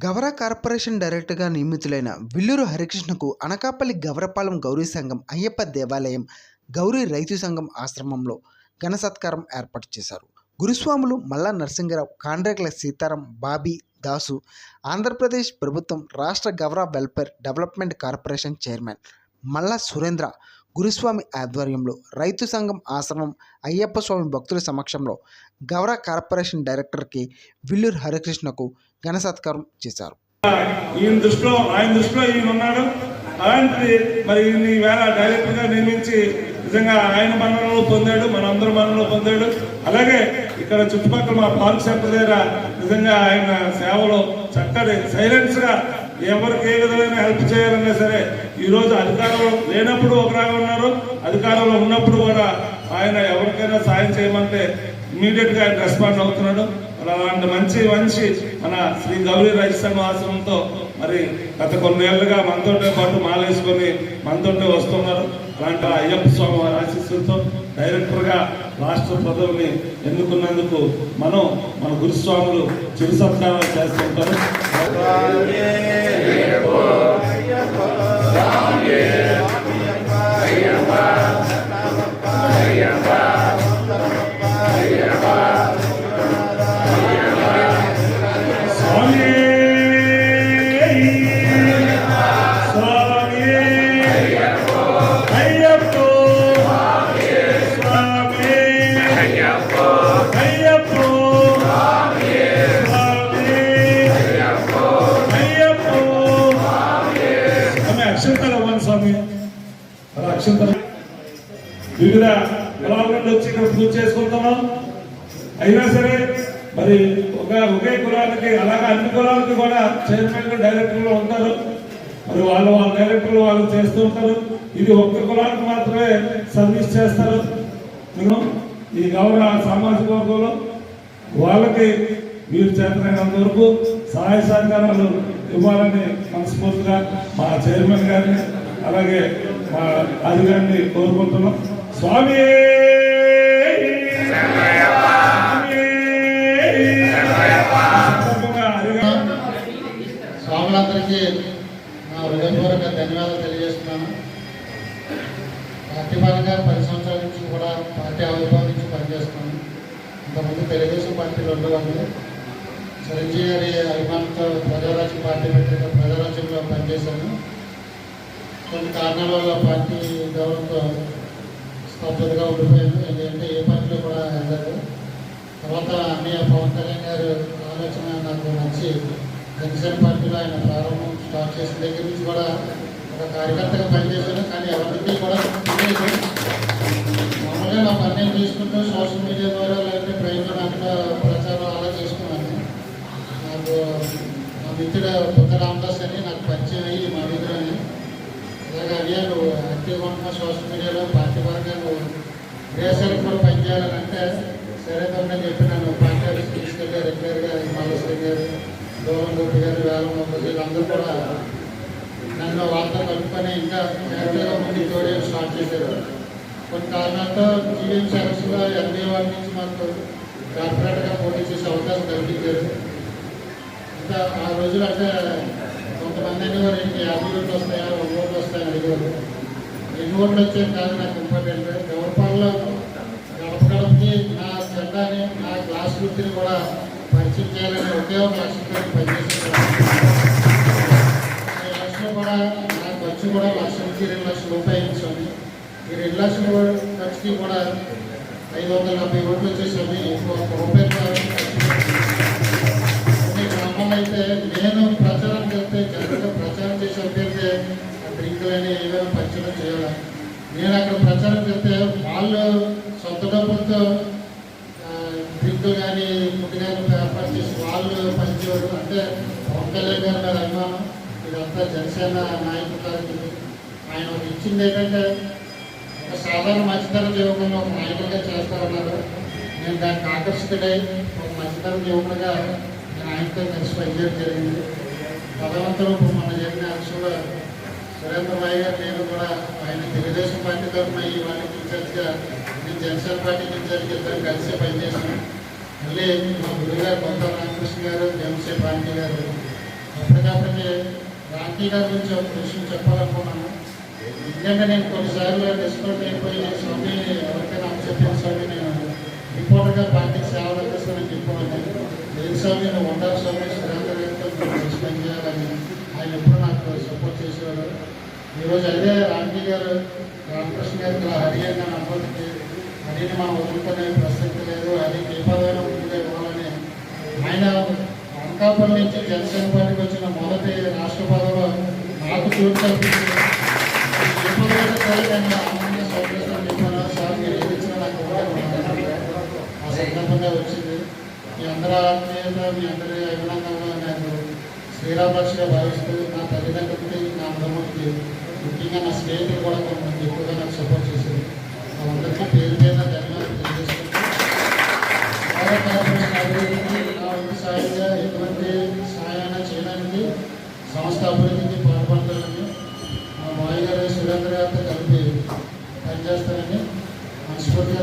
Gavara corporation డైరెక్టర్గా నియమితులైన విల్లూరు హరికృష్ణకు అనకాపల్లి గవరపాలెం గౌరీ సంఘం అయ్యప్ప దేవాలయం గౌరీ రైతు సంఘం ఆశ్రమంలో ఘన సత్కారం ఏర్పాటు చేశారు. గురుస్వాములు మల్లా నరసింగరావు కాండ్రేకల సీతారాం బాబీ దాసు ఆంధ్రప్రదేశ్ ప్రభుత్వం రాష్ట్ర Gavara welfare development corporation chairman Malla Surendra Guruswamy ఆధ్వర్యంలో రైతు సంఘం ఆశ్రమం అయ్యప్ప స్వామి భక్తుల సమక్షంలో గౌర కార్పొరేషన్ డైరెక్టర్కి విల్లూరు హరికృష్ణకు ఘన సత్కారం చేశారు. ఈయన దృష్టిలో ఆయన దృష్టిలో ఈయన ఉన్నాడు. అలాంటిది మరి ఈయన వేళ డైరెక్టర్గా నియమించి నిజంగా ఆయన మన్ననలో పొందాడు మన అందరి మన్ననలో పొందాడు. అలాగే ఇక్కడ చుట్టుపక్కల మా పార్క్ సెంటర్ దగ్గర నిజంగా ఆయన సేవలో చక్కటి సైలెన్స్గా ఎవరికి ఏ విధమైన హెల్ప్ చేయాలన్నా సరే ఈరోజు అధికారంలో లేనప్పుడు ఒకలాగా ఉన్నారు. అధికారంలో ఉన్నప్పుడు కూడా ఆయన ఎవరికైనా సాయం చేయమంటే ఇమీడియట్గా ఆయన రెస్పాండ్ అవుతున్నాడు. అలాంటి మంచి మంచి మన శ్రీ గౌరీ రైతు సంఘం ఆశ్రమంతో మరి గత కొన్నేళ్ళుగా మనతోటే పాటు మాలేసుకొని మనతోటే వస్తున్నారు. అలాంటి అయ్యప్ప స్వామి వారి ఆశీస్సులతో డైరెక్టర్గా రాష్ట్ర ప్రజల్ని ఎన్నుకున్నందుకు మనం మన గురుస్వాములు చిరు సత్కారాలు చేస్తుంటారు. స్వామి వివిధ కులాల నుండి వచ్చి ఇక్కడ పూజ చేసుకుంటున్నాం. అయినా సరే మరి ఒక ఒకే కులాలకి అలాగే అన్ని కులాలకి కూడా చైర్మన్ డైరెక్టర్లు ఉంటారు. మరి వాళ్ళు వాళ్ళ డైరెక్టర్లు వాళ్ళు చేస్తూ ఉంటారు. ఇది ఒక్క కులానికి మాత్రమే సర్వీస్ చేస్తారు. ఈ గౌరవ సామాజిక వర్గంలో వాళ్ళకి వీరు చేతనైనంత వరకు సహాయ సహకారాలు ఇవ్వాలని మనస్ఫూర్తిగా మా చైర్మన్ గారిని అలాగే మా అధికారిని కోరుకుంటున్నాం. స్వామి! స్వాములందరికీ నా హృదయపూర్వక ధన్యవాదాలు తెలియజేస్తున్నాను. పార్టీ పరంగా పది సంవత్సరాల నుంచి కూడా పార్టీ ఆవిర్భావం నుంచి పనిచేస్తున్నాను. ఇంతకుముందు తెలుగుదేశం పార్టీలో ఉండేవాళ్ళు చిరంజీవి గారి అభిమానంతో ప్రజారాజ్యం పార్టీ పెట్టి ప్రజారాజ్యంలో పనిచేశాను. కొన్ని కారణాల వల్ల పార్టీ గౌరవంతో స్తబ్దతగా ఉండిపోయింది. ఎందుకంటే ఏ పార్టీలో కూడా వెళ్ళదు తర్వాత అన్నయ్య పవన్ కళ్యాణ్ గారు ఆలోచన నాకు నచ్చి జనసేన పార్టీలో ఆయన ప్రారంభం స్టార్ట్ చేసిన దగ్గర నుంచి కూడా ఒక కార్యకర్తగా పనిచేశాను. కానీ ఎవరికి కూడా మామూలుగా నా పని నేను సోషల్ మీడియా ద్వారా లేకపోతే ట్రైన్లో నాకు ప్రచారం అలా చేసుకున్నాను నాకు మా మిత్రుడు బుద్ధ రామదాస్ అని నాకు పరిచయం అయ్యి మా మిత్రుని అలాగే అయ్యా నువ్వు యాక్టివ్గా సోషల్ మీడియాలో పార్టీ పరంగా నువ్వు దేశాలకు కూడా పనిచేయాలంటే సరే తమ్మని చెప్పి నన్ను పార్టీ ఆఫీస్ తీసుకెళ్ళి రెగ్యులర్గా మల్లేశ్వరి గారు గౌరవం గోపి గారు వేల వీళ్ళందరూ కూడా నన్ను వార్త కలుపుకొని ఇంకా యాక్టివ్గా ముందు తోడేది స్టార్ట్ చేశారు. కొన్ని కారణాలతో జీవీఎం సర్వీస్లో ఎనభై వారి నుంచి మాకు కార్పొరేట్గా పోటీ చేసే అవకాశం కల్పించారు. ఇంకా ఆ రోజులు అంటే కొంతమంది అనేవారు ఏంటి యాభై ఓట్లు వస్తాయా వంద ఓట్లు వస్తాయని అడిగారు ఎన్ని వచ్చే కాదు నాకు ఇంపార్టెంట్ గవర్పాల్లో గడప గడపకి నా జెండాని నా క్లాస్ వృత్తిని కూడా పరిచయం చేయాలని ఒకే ఒక లక్ష్యంతో పనిచేస్తున్నాను. ఈ లక్ష్యం కూడా నా ఖర్చు కూడా లక్ష నుంచి రెండు లక్షల రూపాయలు ఇచ్చాను. ఈ రెండు లక్షల ఖర్చుకి కూడా ఐదు వందల డెబ్బై ఓట్లు వచ్చేసాను ఇంకో ఒక రూపాయలు కూడా అయితే నేను ప్రచారం చేస్తే జనరల్గా నేను అక్కడ ప్రచారం చేస్తే వాళ్ళు సొంత డబ్బులతో డ్రింక్ కానీ ఫుడ్ కానీ ఏర్పాటు చేసి వాళ్ళు పనిచేయడం అంటే పవన్ కళ్యాణ్ గారి మీద అభిమానం. ఇదంతా జనసేన నాయకులు ఆయన ఇచ్చింది ఏంటంటే ఒక సాధారణ మధ్యతర జీవనంలో ఒక నాయకుడిగా చేస్తా ఉన్నారు నేను దానికి ఆకర్షితుడై ఒక మధ్యతర జీవనంగా నేను ఆయనతో కలిసి పనిచేయడం జరిగింది. భగవంతుడు ఇప్పుడు మన జరిగిన అంశంలో సురేంద్ర రాయ్ గారు నేను కూడా ఆయన తెలుగుదేశం పార్టీ తరఫున ఈ వారికి ఇన్ఛార్జ్గా నేను జనసేన పార్టీ ఇన్ఛార్జ్గా ఇద్దరు కలిసే పనిచేసాను మళ్ళీ మా గురుగారు కొంత రామకృష్ణ గారు జనసేన పార్టీ గారు. ఎప్పటికప్పటికి రాఖీ గారి గురించి ఒక విషయం చెప్పాలనుకున్నాను ఎందుకంటే నేను కొన్నిసార్లు డిస్కౌంట్ అయిపోయి నేను స్వామి ఎవరికైనా చెప్పిన స్వామి నేను రిపోర్టర్గా పార్టీకి సేవలు అందిస్తానని చెప్పాను లేదు స్వామి నేను ఉండాలి స్వామి సురేంద్ర గారితో ఎక్స్ప్లెయిన్ చేయాలని ఆయన ఎప్పుడు నాకు సపోర్ట్ చేసేవాడు ఈరోజు అదే రాంకీ గారు రామకృష్ణ గారు గారికి హరియాణ నమ్మకం హరిని మనం వదులుకునే ప్రసక్తి లేదు. హరి ఏ ముందుగా ఇవ్వాలని ఆయన అనకాపల్లి నుంచి జనసేన పార్టీకి వచ్చిన మొదటి రాష్ట్ర పదవిలో నాకు చోటు కల్పించి సార్ మీరు ఏది నాకు ఆ సందర్భంగా వచ్చింది. మీ అందరి ఆత్మీయత మీ అందరి అభినందనలో నేను శ్రీరామలక్ష్మిగా భావిస్తూ నా తల్లిదండ్రులకి ముఖ్యంగా నా స్నేహితులు కూడా కొంతమంది ఎక్కువగా నాకు సపోర్ట్ చేశారు. వాళ్ళందరికీ పేరు పేరున ధన్యవాదాలు తెలియజేసుకుంటూ నా వంతు సాయంగా ఎటువంటి సహాయాన్ని చేయడానికి సంస్థ అభివృద్ధికి పాల్పడతానని మా మాయ గారు సురేంద్ర గారితో కలిపి పనిచేస్తానని మనస్ఫూర్తిగా